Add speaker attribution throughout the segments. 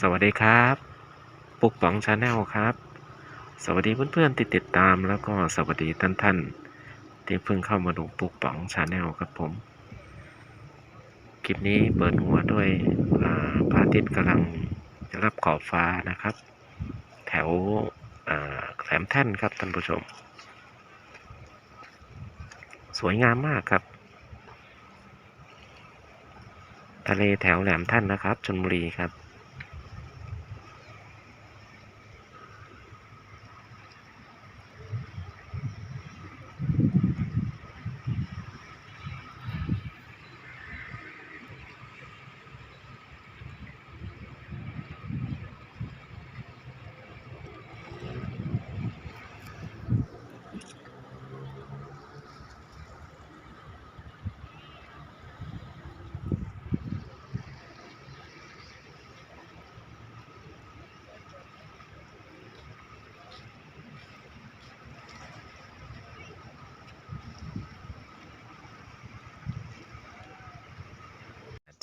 Speaker 1: สวัสดีครับ ปุกป๋องชาแนลครับ สวัสดีเพื่อนๆที่ติดตามแล้วก็สวัสดีท่านท่านๆที่เพิ่งเข้ามาดูปุกป๋องชาแนลครับผม คลิปนี้เปิดหัวด้วยอ่าพระอาทิตย์กำลังจะรับขอบฟ้านะครับ แถวแหลมแท่นครับท่านผู้ชม สวยงามมากครับ ทะเลแถวแหลมแท่นนะครับชลบุรีครับ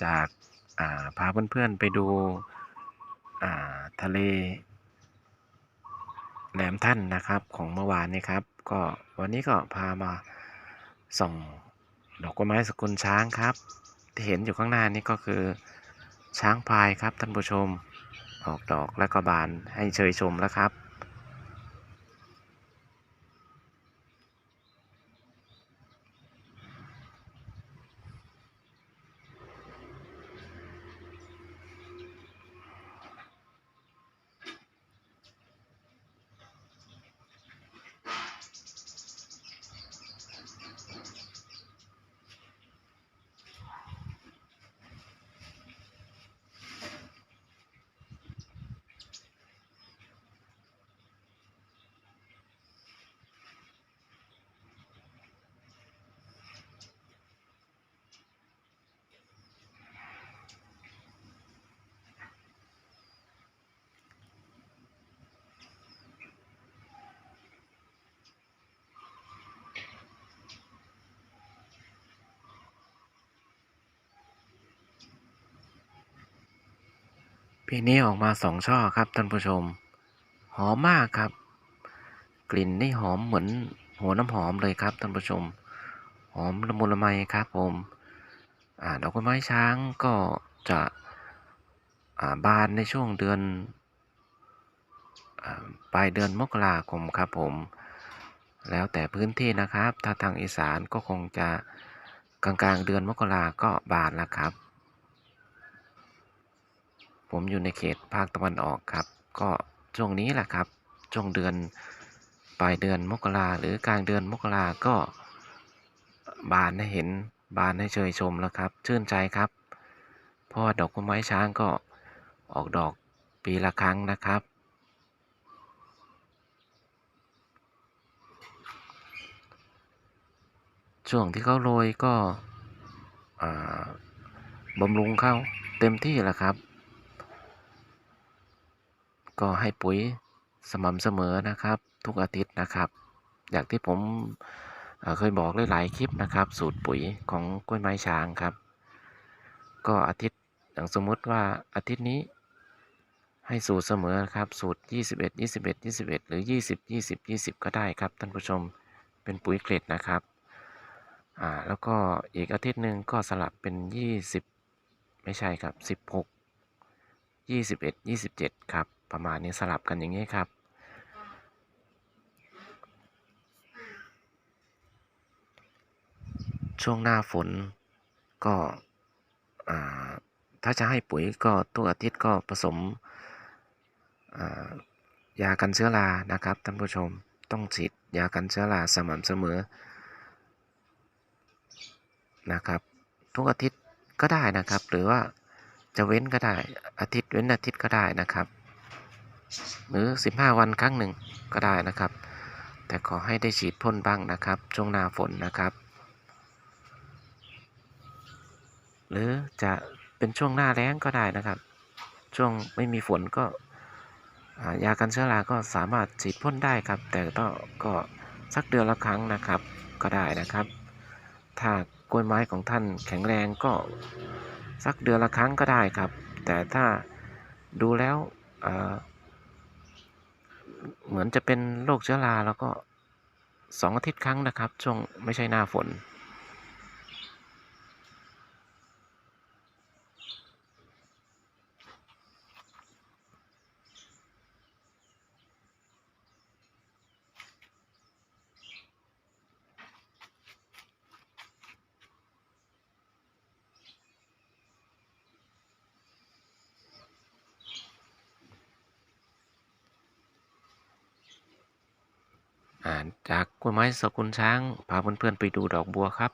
Speaker 1: จากาพาเพื่อนๆไปดูาทะเล แหลมท่านนะครับของเมื่อวานนี้ครับ ก็วันนี้ก็พามาส่องดอกไม้สกุลช้างครับ ที่เห็นอยู่ข้างหน้านี้ก็คือช้างพายครับท่านผู้ชมออกดอกและก็บานให้เชยชมแล้วครับ ปีนี้ออกมาสองช่อครับท่านผู้ชม หอมมากครับ กลิ่นนี่หอมเหมือนหัวน้ำหอมเลยครับท่านผู้ชม หอมละมุนละไมครับผมอ่าดอกไม้ช้างก็จะอ่าบานในช่วงเดือนอปลายเดือนมกราคมครับผม แล้วแต่พื้นที่นะครับ ถ้าทางอีสานก็คงจะกลางๆเดือนมกราก็บานแล้วครับ ผมอยู่ในเขตภาคตะวันออกครับ ก็ช่วงนี้แหละครับ ช่วงเดือนปลายเดือนมกราหรือกลางเดือนมกราก็ บานให้เห็นบานให้เชยชมแล้วครับ ชื่นใจครับเพราะดอกไม้ช้างก็ออกดอกปีละครั้งนะครับช่วงที่เขาโรยก็บำรุงเข้าเต็มที่แหละครับ ก็ให้ปุ๋ยสม่ำเสมอนะครับ ทุกอาทิตย์นะครับ อย่างที่ผมเเคยบอกหลายๆคลิปนะครับ สูตรปุ๋ยของกล้วยไม้ช้างครับ ก็อาทิตย์อย่างสมมติว่าอาทิตย์นี้ ให้สูตรเสมอครับ สูตร 21 21 21 หรือ 20 20 20 ก็ได้ครับท่านผู้ชมเป็นปุ๋ยเกล็ดนะครับอ่าแล้วก็อีกอาทิตย์หนึ่งก็สลับเป็น 20 ไม่ใช่ครับ 16 21 27 ครับ ประมาณนี้สลับกันอย่างนี้ครับ ช่วงหน้าฝนก็ถ้าจะให้ปุ๋ยก็ทุกอาทิตย์ก็ผสมยากันเชื้อรานะครับท่านผู้ชมต้องฉีดยากันเชื้อราสม่ำเสมอนะครับ ทุกอาทิตย์ก็ได้นะครับ หรือว่าจะเว้นก็ได้อาทิตย์เว้นอาทิตย์ก็ได้นะครับ หรือ 15 วันครั้งหนึ่งก็ได้นะครับ แต่ขอให้ได้ฉีดพ่นบ้างนะครับ ช่วงหน้าฝนนะครับ หรือจะเป็นช่วงหน้าแล้งก็ได้นะครับ ช่วงไม่มีฝนก็ยากันเชื้อราก็สามารถฉีดพ่นได้ครับ แต่ต้องก็สักเดือนละครั้งนะครับก็ได้นะครับ ถ้ากล้วยไม้ของท่านแข็งแรงก็สักเดือนละครั้งก็ได้ครับ แต่ถ้าดูแล้ว เหมือนจะเป็นโรคเชื้อราแล้วก็สองอาทิตย์ครั้งนะครับ ช่วงไม่ใช่หน้าฝน จากกล้วยไม้สกุลช้างพาเพื่อนๆไปดูดอกบัวครับ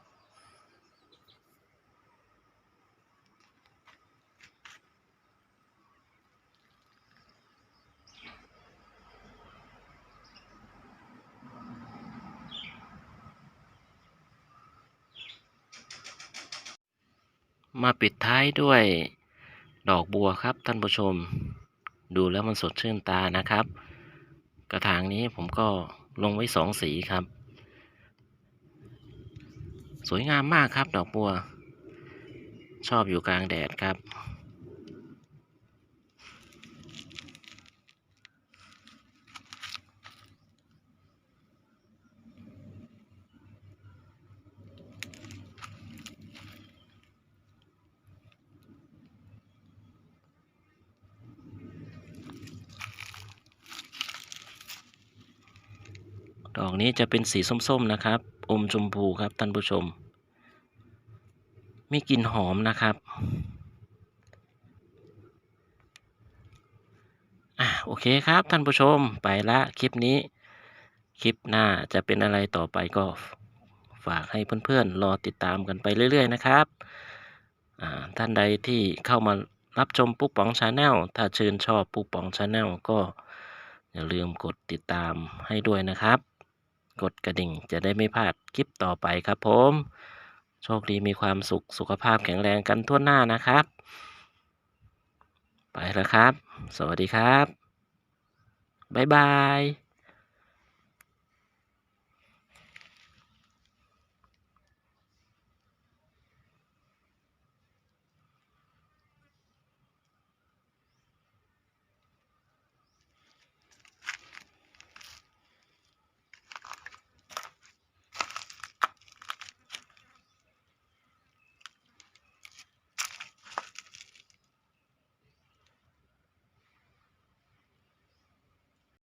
Speaker 1: มาปิดท้ายด้วยดอกบัวครับท่านผู้ชม ดูแล้วมันสดชื่นตานะครับ กระถางนี้ผมก็ ลงไว้สองสีครับ สวยงามมากครับ ดอกบัว ชอบอยู่กลางแดดครับ ดอกนี้จะเป็นสีส้มๆนะครับ อมชมพูครับท่านผู้ชม มีกลิ่นหอมนะครับอะโอเคครับท่านผู้ชมไปละคลิปนี้ คลิปหน้าจะเป็นอะไรต่อไปก็ฝากให้เพื่อนๆ รอติดตามกันไปเรื่อย ๆ นะครับท่านใดที่เข้ามารับชมปุ๊กป๋องชาแนลถ้าชื่นชอบปุ๊กป๋องชาแนลก็อย่าลืมกดติดตามให้ด้วยนะครับ กดกระดิ่ง จะได้ไม่พลาดคลิปต่อไปครับผม โชคดีมีความสุขสุขภาพแข็งแรงกันทั่วหน้านะครับ ไปแล้วครับ สวัสดีครับ บ๊ายบาย